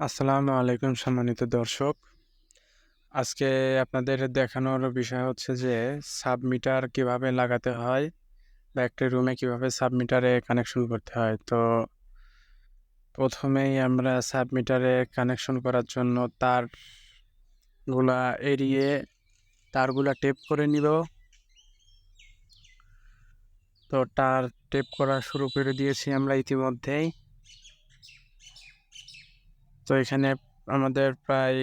আসসালামু আলাইকুম সম্মানিত দর্শক। আজকে আপনাদের দেখানোর বিষয় হচ্ছে যে, সাবমিটার কীভাবে লাগাতে হয় বা একটা রুমে কীভাবে সাবমিটারে কানেকশন করতে হয়। তো প্রথমেই আমরা সাবমিটারে কানেকশন করার জন্য তারগুলা এড়িয়ে তারগুলা টেপ করে নিব। তো তার টেপ করা শুরু করে দিয়েছি আমরা ইতিমধ্যেই। তো এখানে আমাদের প্রায়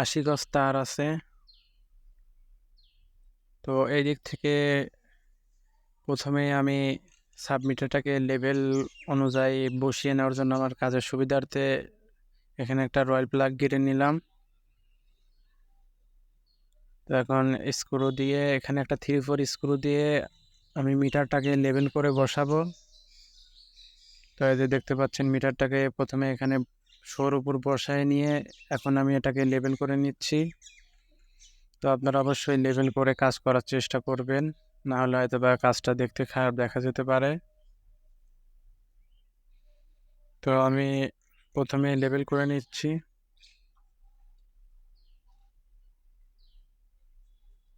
৮০ গজ তার আছে। তো এই দিক থেকে প্রথমেই আমি সাবমিটারটাকে লেভেল অনুযায়ী বসিয়ে নেওয়ার জন্য আমার কাজের সুবিধার্থে এখানে একটা রয়্যাল প্লাগ কেটে নিলাম। তো এখন স্ক্রু দিয়ে, এখানে একটা থ্রি ফোর স্ক্রু দিয়ে আমি মিটারটাকে লেভেল করে বসাবো। তো এই যে দেখতে পাচ্ছেন মিটারটাকে প্রথমে এখানে শোর উপর বসায় নিয়ে এখন আমি এটাকে লেভেল করে নিচ্ছি। তো আপনারা অবশ্যই লেভেল করে কাজ করার চেষ্টা করবেন। না হলে হয়তো বা কাজটা দেখতে খারাপ দেখা যেতে পারে। তো আমি প্রথমে লেভেল করে নিচ্ছি।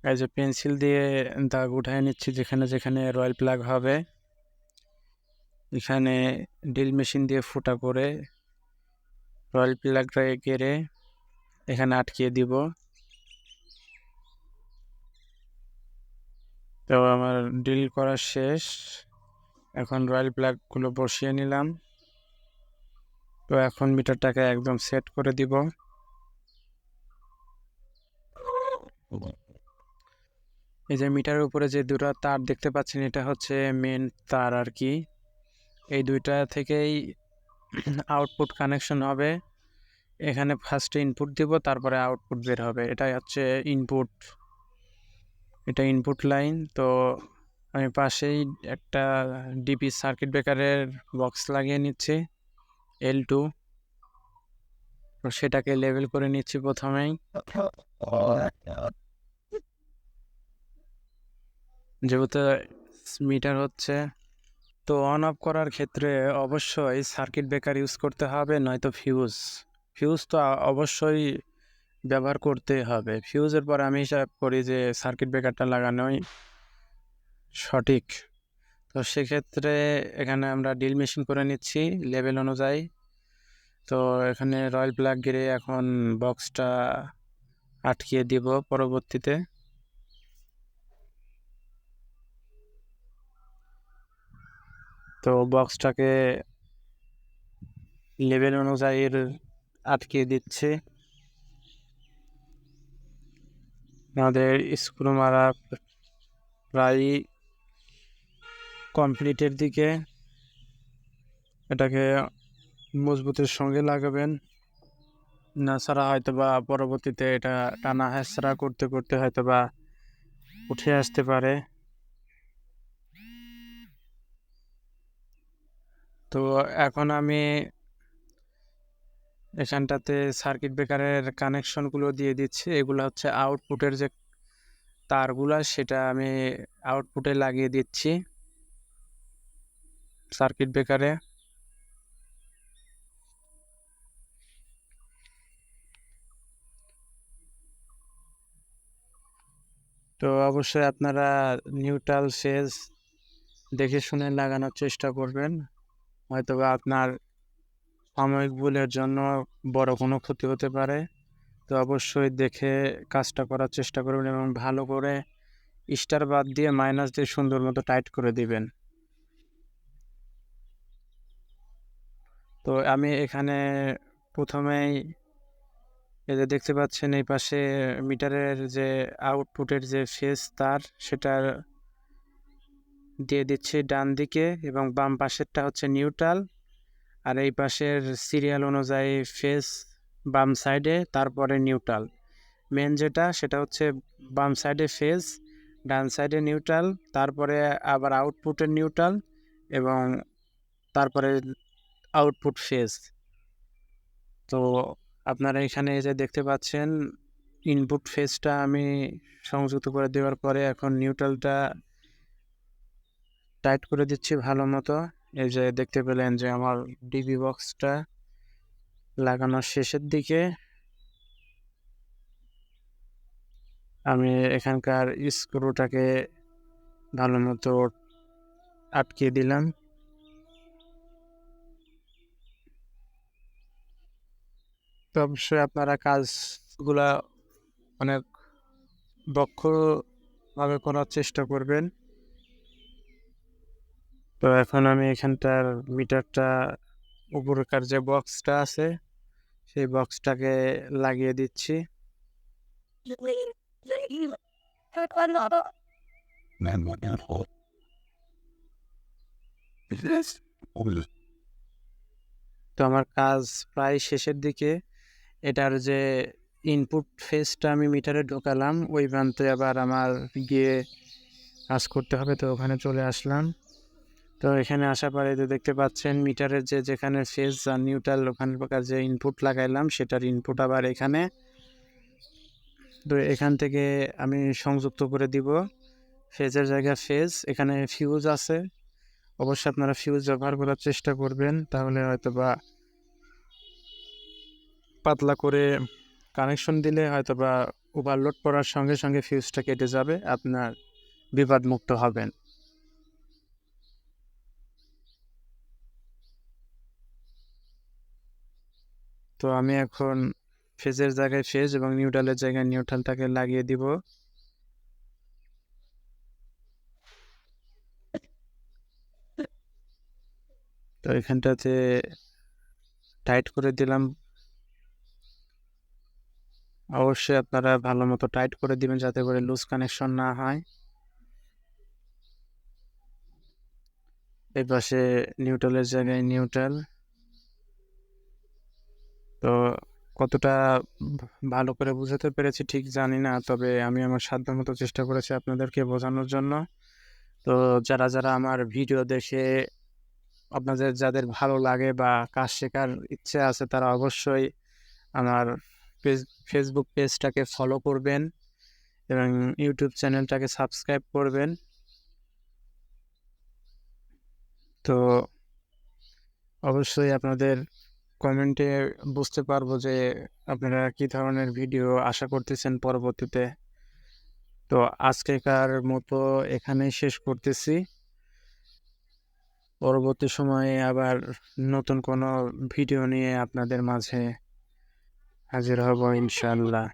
এই যে পেন্সিল দিয়ে দাগ উঠায় নিচ্ছি যেখানে, যেখানে রয়্যাল প্লাগ হবে। এখানে ড্রিল মেশিন দিয়ে ফুটা করে রয়্যাল প্লাগটাকে কেড়ে এখানে আটকিয়ে দিব। তো আমার ড্রিল করা শেষ। এখন রয়্যাল প্লাগগুলো বসিয়ে নিলাম। তো এখন মিটারটাকে একদম সেট করে দিব। এই যে মিটারের উপরে যে দুটো তার দেখতে পাচ্ছেন, এটা হচ্ছে মেন তার আর কি। এই দুইটা থেকেই আউটপুট কানেকশন হবে। এখানে ফার্স্টে ইনপুট দিব, তারপরে আউটপুট বের হবে। এটাই হচ্ছে ইনপুট। এটা ইনপুট লাইন। তো আমি পাশেই একটা ডিপি সার্কিট ব্রেকারের বক্স লাগিয়ে নিচ্ছি এল টু। সেটাকে লেভেল করে নিচ্ছি প্রথমেই। যেহেতু মিটার হচ্ছে তো অন অফ করার ক্ষেত্রে অবশ্যই সার্কিট ব্রেকার ইউজ করতে হবে, নয়তো ফিউজ। ফিউজ তো অবশ্যই ব্যবহার করতে হবে। ফিউজের পর আমি হিসাব করি যে সার্কিট ব্রেকারটা লাগানোই সঠিক। তো সেক্ষেত্রে এখানে আমরা ড্রিল মেশিন করে নিচ্ছি লেভেল অনুযায়ী। তো এখানে রয়্যাল প্লাগ গিরে এখন বক্সটা আটকিয়ে দিব পরবর্তীতে। তো বক্সটাকে লেভেল অনুযায়ী আটকিয়ে দিচ্ছে। আমাদের স্ক্রু মারা প্রায় কমপ্লিটের দিকে। এটাকে মজবুতের সঙ্গে লাগাবেন। না ছাড়া হয়তো বা পরবর্তীতে এটা টানা হেঁচড়া করতে, করতে হয়তো বা উঠে আসতে পারে। তো এখন আমি এখানটাতে সার্কিট ব্রেকারের কানেকশনগুলো দিয়ে দিচ্ছি। এগুলো হচ্ছে আউটপুটের যে তারগুলো, সেটা আমি আউটপুটে লাগিয়ে দিচ্ছি। সার্কিট ব্রেকারে। তো অবশ্যই আপনারা নিউট্রাল ফেজ দেখে শুনে লাগানোর চেষ্টা করবেন। হয়তোবা আপনার সাময়িক ভুলের জন্য বড় কোনো ক্ষতি হতে পারে। তো অবশ্যই দেখে কাজটা করার চেষ্টা করবেন এবং ভালো করে স্টার বাদ দিয়ে মাইনাস দিয়ে সুন্দর মতো টাইট করে দিবেন। তো আমি এখানে প্রথমেই এই যে দেখতে পাচ্ছেন এই পাশে মিটারের যে আউটপুটের যে ফেজ তার সেটা দিয়ে দিচ্ছি ডান দিকে এবং বাম পাশেরটা হচ্ছে নিউট্রাল আর এই পাশের সিরিয়াল অনুযায়ী ফেস বাম সাইডে তারপরে নিউট্রাল মেন যেটা, সেটা হচ্ছে বাম সাইডে ফেস ডান সাইডে নিউট্রাল তারপরে আবার আউটপুটের নিউট্রাল এবং তারপরে আউটপুট ফেজ তো আপনারা এখানে যে দেখতে পাচ্ছেন ইনপুট ফেজটা আমি সংযুক্ত করে দেওয়ার পরে এখন নিউট্রালটা টাইট করে দিচ্ছি ভালো মতো। এই যে দেখতে পেলেন যে আমার ডিবি বক্সটা লাগানোর শেষের দিকে। আমি এখানকার স্ক্রুটাকে ভালো মতো আটকে দিলাম। তো অবশ্যই আপনারা কাজগুলা অনেক দক্ষভাবে করার চেষ্টা করবেন। তো এখন আমি এখানটার মিটারটা উপরকার যে বক্সটা আছে, সেই বক্সটাকে লাগিয়ে দিচ্ছি। তো আমার কাজ প্রায় শেষের দিকে। এটার যে ইনপুট ফেসটা আমি মিটারে ঢোকালাম, ওই প্রান্তে আবার আমার গিয়ে কাজ করতে হবে, তো ওখানে চলে আসলাম। তো এখানে আসার পরে তো দেখতে পাচ্ছেন, মিটারের যে যেখানে ফেস আর নিউট্রাল ওখানকার যে ইনপুট লাগাইলাম, সেটার ইনপুট আবার এখানে। তো এখান থেকে আমি সংযুক্ত করে দিব। ফেজের জায়গায় ফেজ, এখানে ফিউজ আছে। অবশ্যই আপনারা ফিউজ ব্যবহার করার চেষ্টা করবেন, তাহলে হয়তো বা পাতলা করে কানেকশন দিলে হয়তো বা ওভারলোড করার সঙ্গে সঙ্গে ফিউজটা কেটে যাবে, আপনার বিপদমুক্ত হবেন। তো আমি এখন ফেজের জায়গায় ফেজ এবং নিউট্রালের জায়গায় নিউট্রালটাকে লাগিয়ে দিব। তো এখানটাতে টাইট করে দিলাম। অবশ্যই আপনারা ভালো মতো টাইট করে দিবেন যাতে করে লুজ কানেকশন না হয়। এই পাশে নিউট্রালের জায়গায় নিউট্রাল। তো কতটা ভালো করে বুঝাতে পেরেছি ঠিক জানি না, তবে আমি আমার সাধ্য মতো চেষ্টা করেছি আপনাদেরকে বোঝানোর জন্য। তো যারা যারা আমার ভিডিও দেখে আপনাদের যাদের ভালো লাগে বা কাজ শেখার ইচ্ছে আছে, তারা অবশ্যই আমার ফেসবুক পেজটাকে ফলো করবেন এবং ইউটিউব চ্যানেলটাকে সাবস্ক্রাইব করবেন। তো অবশ্যই আপনাদের কমেন্টে বুঝতে পারব যে আপনারা কি ধরনের ভিডিও আশা করতেছেন পরবর্তীতে। তো আজকেকার মতো এখানেই শেষ করতেছি। পরবর্তী সময়ে আবার নতুন কোনো ভিডিও নিয়ে আপনাদের মাঝে হাজির হব ইনশাল্লাহ